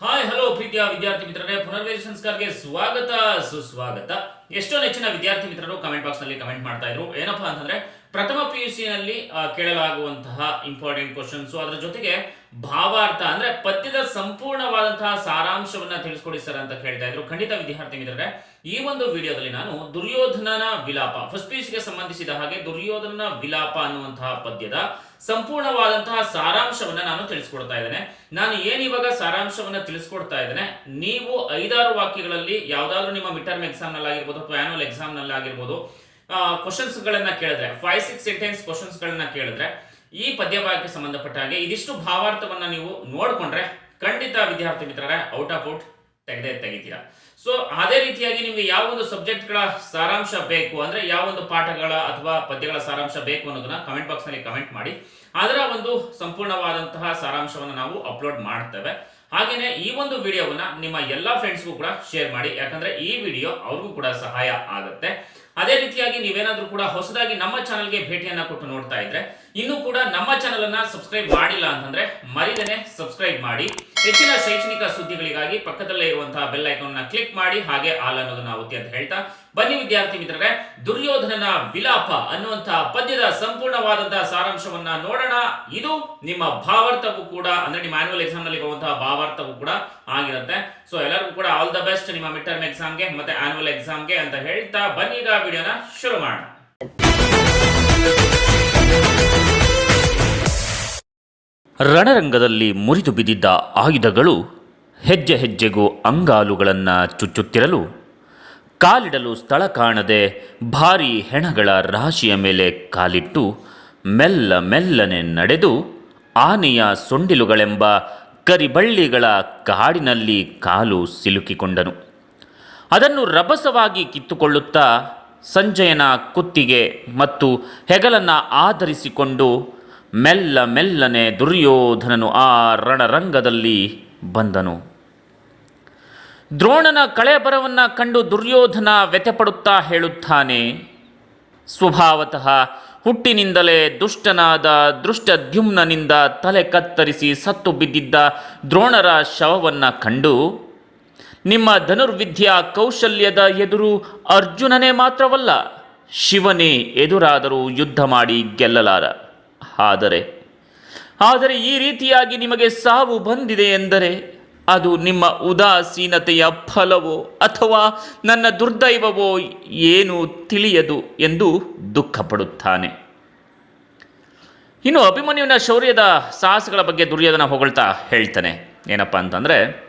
Hi hello ಪ್ರೀತಿಯ ವಿದ್ಯಾರ್ಥಿ ಮಿತ್ರರೇ. ಪುನರ್ವೇದ ಸಂಸ್ಕಾರಕ್ಕೆ ಸ್ವಾಗತ, ಸುಸ್ವಾಗತ. ಎಷ್ಟೋ ನೆಚ್ಚಿನ ವಿದ್ಯಾರ್ಥಿ ಮಿತ್ರರು ಕಮೆಂಟ್ ಬಾಕ್ಸ್ನಲ್ಲಿ ಕಮೆಂಟ್ ಮಾಡ್ತಾ ಇದ್ರು. ಏನಪ್ಪಾ ಅಂತಂದ್ರೆ ಪ್ರಥಮ ಪಿ ಯು ಸಿನಲ್ಲಿ ಕೇಳಲಾಗುವಂತಹ ಇಂಪಾರ್ಟೆಂಟ್ ಕ್ವಶನ್ಸ್ ಅದರ ಜೊತೆಗೆ ಭಾವಾರ್ಥ ಅಂದ್ರೆ ಪದ್ಯದ ಸಂಪೂರ್ಣವಾದಂತಹ ಸಾರಾಂಶವನ್ನ ತಿಳಿಸ್ಕೊಡಿ ಸರ್ ಅಂತ ಕೇಳ್ತಾ ಇದ್ರು. ಖಂಡಿತ ವಿದ್ಯಾರ್ಥಿ ಮಿತ್ರರೇ, ಈ ಒಂದು ವಿಡಿಯೋದಲ್ಲಿ ನಾನು ದುರ್ಯೋಧನನ ವಿಲಾಪ ಫಸ್ಟ್ ಪಿ ಗೆ ಸಂಬಂಧಿಸಿದ ಹಾಗೆ ದುರ್ಯೋಧನನ ವಿಲಾಪ ಅನ್ನುವಂತಹ ಪದ್ಯದ ಸಂಪೂರ್ಣವಾದಂತಹ ಸಾರಾಂಶವನ್ನ ನಾನು ತಿಳಿಸ್ಕೊಡ್ತಾ ಇದ್ದೇನೆ. ನಾನು ಏನ್ ಇವಾಗ ಸಾರಾಂಶವನ್ನ ತಿಳಿಸ್ಕೊಡ್ತಾ ಇದ್ದೇನೆ? ನೀವು ಐದಾರು ವಾಕ್ಯಗಳಲ್ಲಿ ಯಾವ್ದಾದ್ರು ನಿಮ್ಮ ಮಿಡ್ ಟರ್ಮ್ ಎಕ್ಸಾಮ್ನಲ್ಲಿ ಆಗಿರ್ಬೋದು ಅಥವಾ ಆನ್ಯುವಲ್ ಎಕ್ಸಾಮ್ನಲ್ಲಿ ಆಗಿರ್ಬೋದು ಕ್ವಶನ್ಸ್ ಗಳನ್ನ ಕೇಳಿದ್ರೆ ಫೈವ್ ಸಿಕ್ಸ್ ಸೆಂಟೆನ್ಸ್ ಕ್ವಶನ್ಸ್ ಗಳನ್ನ ಕೇಳಿದ್ರೆ, ಈ ಪದ್ಯಭಾಗಕ್ಕೆ ಸಂಬಂಧಪಟ್ಟ ಹಾಗೆ ಇದಿಷ್ಟು ಭಾವಾರ್ಥವನ್ನ ನೀವು ನೋಡ್ಕೊಂಡ್ರೆ ಖಂಡಿತ ವಿದ್ಯಾರ್ಥಿ ಮಿತ್ರರೇ ಔಟ್ ಆಫ್ ಔಟ್ ತೆಗೆದೇ ತೆಗಿತೀರಾ. ಸೊ ಅದೇ ರೀತಿಯಾಗಿ ನಿಮಗೆ ಯಾವ ಒಂದು ಸಬ್ಜೆಕ್ಟ್ಗಳ ಸಾರಾಂಶ ಬೇಕು ಅಂದ್ರೆ ಯಾವ ಒಂದು ಪಾಠಗಳ ಅಥವಾ ಪದ್ಯಗಳ ಸಾರಾಂಶ ಬೇಕು ಅನ್ನೋದನ್ನ ಕಮೆಂಟ್ ಬಾಕ್ಸ್ನಲ್ಲಿ ಕಮೆಂಟ್ ಮಾಡಿ. ಅದರ ಒಂದು ಸಂಪೂರ್ಣವಾದಂತಹ ಸಾರಾಂಶವನ್ನು ನಾವು ಅಪ್ಲೋಡ್ ಮಾಡ್ತೇವೆ. ಹಾಗೇನೆ ಈ ಒಂದು ವಿಡಿಯೋವನ್ನ ನಿಮ್ಮ ಎಲ್ಲಾ ಫ್ರೆಂಡ್ಸ್ಗೂ ಕೂಡ ಶೇರ್ ಮಾಡಿ. ಯಾಕಂದ್ರೆ ಈ ವಿಡಿಯೋ ಅವ್ರಿಗೂ ಕೂಡ ಸಹಾಯ ಆಗುತ್ತೆ. ಅದೇ ರೀತಿಯಾಗಿ ನೀವೇನಾದ್ರೂ ಕೂಡ ಹೊಸದಾಗಿ ನಮ್ಮ ಚಾನಲ್ಗೆ ಭೇಟಿಯನ್ನ ಕೊಟ್ಟು ನೋಡ್ತಾ ಇದ್ರೆ ಇನ್ನೂ ಕೂಡ ನಮ್ಮ ಚಾನಲ್ ಅನ್ನ ಸಬ್ಸ್ಕ್ರೈಬ್ ಮಾಡಿಲ್ಲ ಅಂತಂದ್ರೆ ಮರಿದೇನೆ ಸಬ್ಸ್ಕ್ರೈಬ್ ಮಾಡಿ. ಹೆಚ್ಚಿನ ಶೈಕ್ಷಣಿಕ ಸುದ್ದಿಗಳಿಗಾಗಿ ಪಕ್ಕದಲ್ಲೇ ಇರುವಂತಹ ಬೆಲ್ ಐಕಾನ್ನ ಕ್ಲಿಕ್ ಮಾಡಿ, ಹಾಗೆ ಆಲ್ ಅನ್ನೋದನ್ನ ಒತ್ತಿ ಅಂತ ಹೇಳ್ತಾ. ಬನ್ನಿ ವಿದ್ಯಾರ್ಥಿ ಮಿತ್ರರೇ, ದುರ್ಯೋಧನನ ವಿಲಾಪ ಅನ್ನುವಂತಹ ಪದ್ಯದ ಸಂಪೂರ್ಣವಾದಂತಹ ಸಾರಾಂಶವನ್ನ ನೋಡೋಣ. ಇದು ನಿಮ್ಮ ಭಾವಾರ್ಥವೂ ಕೂಡ, ಅಂದ್ರೆ ನಿಮ್ಮ ಆನ್ಯುವಲ್ ಎಕ್ಸಾಮ್ನಲ್ಲಿ ಬರುವಂತಹ ಭಾವಾರ್ಥವೂ ಕೂಡ ಆಗಿರುತ್ತೆ. ಸೊ ಎಲ್ಲರಿಗೂ ಕೂಡ ಆಲ್ ದ ಬೆಸ್ಟ್ ನಿಮ್ಮ ಮಿಡ್ ಟರ್ಮ್ ಎಕ್ಸಾಮ್ಗೆ ಮತ್ತೆ ಆನ್ಯುವಲ್ ಎಕ್ಸಾಮ್ಗೆ ಅಂತ ಹೇಳ್ತಾ. ಬನ್ನಿ ಈಗ ವಿಡಿಯೋನ ಶುರು ಮಾಡೋಣ. ರಣರಂಗದಲ್ಲಿ ಮುರಿದು ಬಿದ್ದಿದ್ದ ಆಯುಧಗಳು ಹೆಜ್ಜೆ ಹೆಜ್ಜೆಗೂ ಅಂಗಾಲುಗಳನ್ನು ಚುಚ್ಚುತ್ತಿರಲು, ಕಾಲಿಡಲು ಸ್ಥಳ ಕಾಣದೆ ಭಾರೀ ಹೆಣಗಳ ರಾಶಿಯ ಮೇಲೆ ಕಾಲಿಟ್ಟು ಮೆಲ್ಲ ಮೆಲ್ಲನೆ ನಡೆದು ಆನೆಯ ಸೊಂಡಿಲುಗಳೆಂಬ ಕರಿಬಳ್ಳಿಗಳ ಕಾಡಿನಲ್ಲಿ ಕಾಲು ಸಿಲುಕಿಕೊಂಡನು. ಅದನ್ನು ರಭಸವಾಗಿ ಕಿತ್ತುಕೊಳ್ಳುತ್ತಾ ಸಂಜಯನ ಕುತ್ತಿಗೆ ಮತ್ತು ಹೆಗಲನ್ನು ಆಧರಿಸಿಕೊಂಡು ಮೆಲ್ಲ ಮೆಲ್ಲನೆ ದುರ್ಯೋಧನನು ಆ ರಣರಂಗದಲ್ಲಿ ಬಂದನು. ದ್ರೋಣನ ಕಳೆಬರವನ್ನು ಕಂಡು ದುರ್ಯೋಧನ ವ್ಯಥಪಡುತ್ತಾ ಹೇಳುತ್ತಾನೆ, ಸ್ವಭಾವತಃ ಹುಟ್ಟಿನಿಂದಲೇ ದುಷ್ಟನಾದ ದೃಷ್ಟದ್ಯುಮ್ನನಿಂದ ತಲೆ ಕತ್ತರಿಸಿ ಸತ್ತು ಬಿದ್ದಿದ್ದ ದ್ರೋಣರ ಶವವನ್ನು ಕಂಡು, ನಿಮ್ಮ ಧನುರ್ವಿದ್ಯಾ ಕೌಶಲ್ಯದ ಎದುರು ಅರ್ಜುನನೇ ಮಾತ್ರವಲ್ಲ, ಶಿವನೇ ಎದುರಾದರೂ ಯುದ್ಧ ಮಾಡಿ ಗೆಲ್ಲಲಾರ. ಆದರೆ ಆದರೆ ಈ ರೀತಿಯಾಗಿ ನಿಮಗೆ ಸಾವು ಬಂದಿದೆ ಎಂದರೆ, ಅದು ನಿಮ್ಮ ಉದಾಸೀನತೆಯ ಫಲವೋ ಅಥವಾ ನನ್ನ ದುರ್ದೈವವೋ ಏನು ತಿಳಿಯದು ಎಂದು ದುಃಖಪಡುತ್ತಾನೆ. ಇನ್ನು ಅಭಿಮನ್ಯುವಿನ ಶೌರ್ಯದ ಸಾಹಸಗಳ ಬಗ್ಗೆ ದುರ್ಯೋಧನ ಹೊಗಳ್ತಾ ಹೇಳ್ತಾನೆ. ಏನಪ್ಪ ಅಂತಂದರೆ,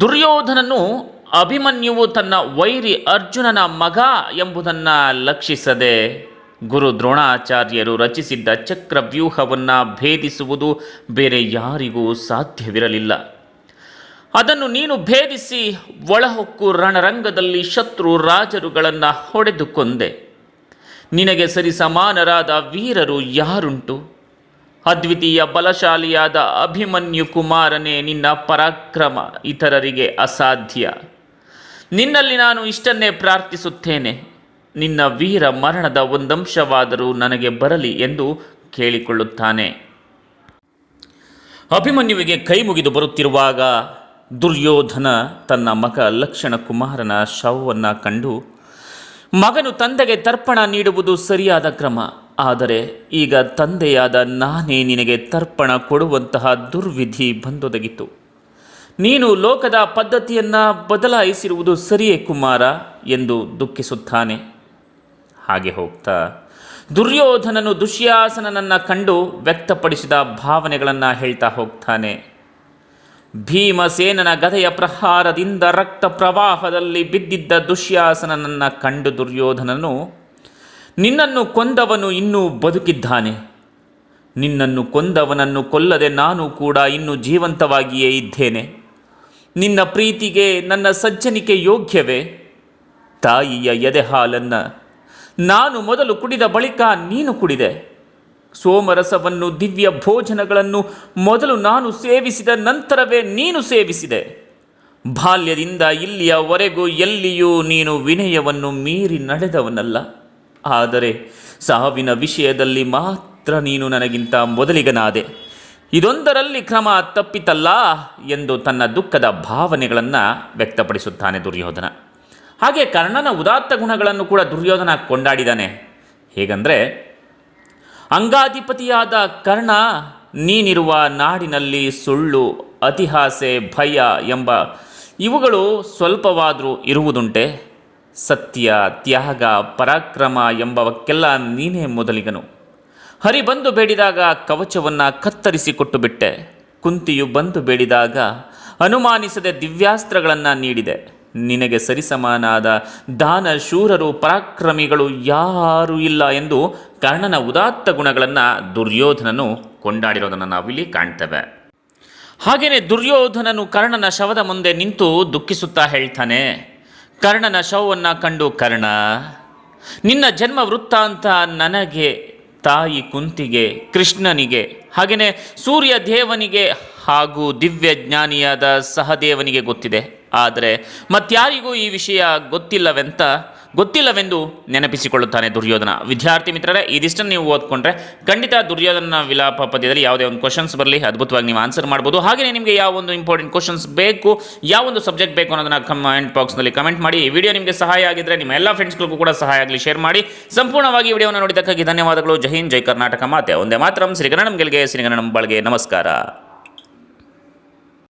ದುರ್ಯೋಧನನು ಅಭಿಮನ್ಯುವು ತನ್ನ ವೈರಿ ಅರ್ಜುನನ ಮಗ ಎಂಬುದನ್ನು ಲಕ್ಷಿಸದೆ ಗುರು ದ್ರೋಣಾಚಾರ್ಯರು ರಚಿಸಿದ್ದ ಚಕ್ರವ್ಯೂಹವನ್ನು ಭೇದಿಸುವುದು ಬೇರೆ ಯಾರಿಗೂ ಸಾಧ್ಯವಿರಲಿಲ್ಲ. ಅದನ್ನು ನೀನು ಭೇದಿಸಿ ಒಳಹೊಕ್ಕು ರಣರಂಗದಲ್ಲಿ ಶತ್ರು ರಾಜರುಗಳನ್ನು ಹೊಡೆದು ಕೊಂದೆ ನಿನಗೆ ಸರಿಸಮಾನರಾದ ವೀರರು ಯಾರುಂಟು? ಅದ್ವಿತೀಯ ಬಲಶಾಲಿಯಾದ ಅಭಿಮನ್ಯು ಕುಮಾರನೇ, ನಿನ್ನ ಪರಾಕ್ರಮ ಇತರರಿಗೆ ಅಸಾಧ್ಯ. ನಿನ್ನಲ್ಲಿ ನಾನು ಇಷ್ಟನ್ನೇ ಪ್ರಾರ್ಥಿಸುತ್ತೇನೆ. ನಿನ್ನ ವೀರ ಮರಣದ ಒಂದಂಶವಾದರೂ ನನಗೆ ಬರಲಿ ಎಂದು ಕೇಳಿಕೊಳ್ಳುತ್ತಾನೆ. ಅಭಿಮನ್ಯುವಿಗೆ ಕೈ ಮುಗಿದು ಬರುತ್ತಿರುವಾಗ ದುರ್ಯೋಧನ ತನ್ನ ಮಗ ಲಕ್ಷಣ ಕುಮಾರನ ಶವವನ್ನು ಕಂಡು, ಮಗನು ತಂದೆಗೆ ತರ್ಪಣ ನೀಡುವುದು ಸರಿಯಾದ ಕ್ರಮ, ಆದರೆ ಈಗ ತಂದೆಯಾದ ನಾನೇ ನಿನಗೆ ತರ್ಪಣ ಕೊಡುವಂತಹ ದುರ್ವಿಧಿ ಬಂದೊದಗಿತು. ನೀನು ಲೋಕದ ಪದ್ಧತಿಯನ್ನು ಬದಲಾಯಿಸಿರುವುದು ಸರಿಯೇ ಕುಮಾರ? ಎಂದು ದುಃಖಿಸುತ್ತಾನೆ. ಹಾಗೆ ಹೋಗ್ತಾ, ದುರ್ಯೋಧನನು ದುಶ್ಯಾಸನನನ್ನು ಕಂಡು ವ್ಯಕ್ತಪಡಿಸಿದ ಭಾವನೆಗಳನ್ನು ಹೇಳ್ತಾ ಹೋಗ್ತಾನೆ. ಭೀಮಸೇನನ ಗದೆಯ ಪ್ರಹಾರದಿಂದ ರಕ್ತ ಪ್ರವಾಹದಲ್ಲಿ ಬಿದ್ದಿದ್ದ ದುಶ್ಯಾಸನನನ್ನು ಕಂಡು ದುರ್ಯೋಧನನು, ನಿನ್ನನ್ನು ಕೊಂದವನು ಇನ್ನೂ ಬದುಕಿದ್ದಾನೆ. ನಿನ್ನನ್ನು ಕೊಂದವನನ್ನು ಕೊಲ್ಲದೆ ನಾನು ಕೂಡ ಇನ್ನೂ ಜೀವಂತವಾಗಿಯೇ ಇದ್ದೇನೆ. ನಿನ್ನ ಪ್ರೀತಿಗೆ ನನ್ನ ಸಜ್ಜನಿಕೆ ಯೋಗ್ಯವೇ? ತಾಯಿಯ ಎದೆ ಹಾಲನ್ನು ನಾನು ಮೊದಲು ಕುಡಿದ ಬಳಿಕ ನೀನು ಕುಡಿದೆ. ಸೋಮರಸವನ್ನು, ದಿವ್ಯ ಭೋಜನಗಳನ್ನು ಮೊದಲು ನಾನು ಸೇವಿಸಿದ ನಂತರವೇ ನೀನು ಸೇವಿಸಿದೆ. ಬಾಲ್ಯದಿಂದ ಇಲ್ಲಿಯವರೆಗೂ ಎಲ್ಲಿಯೂ ನೀನು ವಿನಯವನ್ನು ಮೀರಿ ನಡೆದವನಲ್ಲ. ಆದರೆ ಸಾವಿನ ವಿಷಯದಲ್ಲಿ ಮಾತ್ರ ನೀನು ನನಗಿಂತ ಮೊದಲಿಗನಾದೆ. ಇದೊಂದರಲ್ಲಿ ಕ್ರಮ ತಪ್ಪಿತಲ್ಲ ಎಂದು ತನ್ನ ದುಃಖದ ಭಾವನೆಗಳನ್ನು ವ್ಯಕ್ತಪಡಿಸುತ್ತಾನೆ ದುರ್ಯೋಧನ. ಹಾಗೆ ಕರ್ಣನ ಉದಾತ್ತ ಗುಣಗಳನ್ನು ಕೂಡ ದುರ್ಯೋಧನ ಕೊಂಡಾಡಿದಾನೆ. ಹೇಗಂದರೆ, ಅಂಗಾಧಿಪತಿಯಾದ ಕರ್ಣ ನೀನಿರುವ ನಾಡಿನಲ್ಲಿ ಸುಳ್ಳು, ಅತಿಹಾಸೆ, ಭಯ ಎಂಬ ಇವುಗಳು ಸ್ವಲ್ಪವಾದರೂ ಇರುವುದುಂಟೆ. ಸತ್ಯ, ತ್ಯಾಗ, ಪರಾಕ್ರಮ ಎಂಬವಕ್ಕೆಲ್ಲ ನೀನೇ ಮೊದಲಿಗನು. ಹರಿ ಬಂದು ಬೇಡಿದಾಗ ಕವಚವನ್ನು ಕತ್ತರಿಸಿ ಕೊಟ್ಟು ಬಿಟ್ಟೆ ಕುಂತಿಯು ಬಂದು ಬೇಡಿದಾಗ ಅನುಮಾನಿಸದೆ ದಿವ್ಯಾಸ್ತ್ರಗಳನ್ನು ನೀಡಿದೆ. ನಿನಗೆ ಸರಿಸಮಾನಾದ ದಾನ ಶೂರರು ಪರಾಕ್ರಮಿಗಳು ಯಾರೂ ಇಲ್ಲ ಎಂದು ಕರ್ಣನ ಉದಾತ್ತ ಗುಣಗಳನ್ನು ದುರ್ಯೋಧನನು ಕೊಂಡಾಡಿರೋದನ್ನು ನಾವಿಲ್ಲಿ ಕಾಣ್ತೇವೆ. ಹಾಗೆಯೇ ದುರ್ಯೋಧನನು ಕರ್ಣನ ಶವದ ಮುಂದೆ ನಿಂತು ದುಃಖಿಸುತ್ತಾ ಹೇಳ್ತಾನೆ, ಕರ್ಣನ ಶವವನ್ನು ಕಂಡು ಕರ್ಣ, ನಿನ್ನ ಜನ್ಮ ವೃತ್ತಾಂತ ನನಗೆ, ತಾಯಿ ಕುಂತಿಗೆ, ಕೃಷ್ಣನಿಗೆ ಹಾಗೆಯೇ ಸೂರ್ಯ ದೇವನಿಗೆ ಹಾಗೂ ದಿವ್ಯ ಜ್ಞಾನಿಯಾದ ಸಹದೇವನಿಗೆ ಗೊತ್ತಿದೆ. ಆದರೆ ಮತ್ತಾರಿಗೂ ಈ ವಿಷಯ ಗೊತ್ತಿಲ್ಲವೆಂತ, ಗೊತ್ತಿಲ್ಲವೆಂದು ನೆನಪಿಸಿಕೊಳ್ಳುತ್ತಾನೆ ದುರ್ಯೋಧನ. ವಿದ್ಯಾರ್ಥಿ ಮಿತ್ರರೇ ಇದಿಷ್ಟನ್ನು ನೀವು ಓದ್ಕೊಂಡ್ರೆ ಖಂಡಿತ ದುರ್ಯೋಧನ ವಿಲಾಪ ಪದ್ಯದಲ್ಲಿ ಯಾವುದೇ ಒಂದು ಕ್ವಶನ್ಸ್ ಬರಲಿ, ಅದ್ಭುತವಾಗಿ ನೀವು ಆನ್ಸರ್ ಮಾಡ್ಬೋದು. ಹಾಗೆಯೇ ನಿಮಗೆ ಯಾವ ಒಂದು ಇಂಪಾರ್ಟೆಂಟ್ ಕ್ವಶನ್ಸ್ ಬೇಕು, ಯಾವ ಒಂದು ಸಬ್ಜೆಕ್ಟ್ ಬೇಕು ಅನ್ನೋದನ್ನು ಕಮೆಂಟ್ ಬಾಕ್ಸ್ನಲ್ಲಿ ಕಮೆಂಟ್ ಮಾಡಿ. ಈ ವಿಡಿಯೋ ನಿಮಗೆ ಸಹಾಯ ಆಗಿದ್ರೆ ನಿಮ್ಮ ಎಲ್ಲ ಫ್ರೆಂಡ್ಸ್ಗಳಿಗೂ ಕೂಡ ಸಹಾಯ ಆಗಲಿ ಶೇರ್ ಮಾಡಿ. ಸಂಪೂರ್ಣವಾಗಿ ವಿಡಿಯೋವನ್ನು ನೋಡಿದ್ದಕ್ಕಾಗಿ ಧನ್ಯವಾದಗಳು. ಜೈ ಹಿಂದ್, ಜೈ ಕರ್ನಾಟಕ ಮಾತೆ. ಒಂದೇ ಮಾತ್ರ ಶ್ರೀಗಣಂ ಗೆಲ್ಗೆ ಶ್ರೀಗಣಂ ಬಾಳ್ಗೆ. ನಮಸ್ಕಾರ.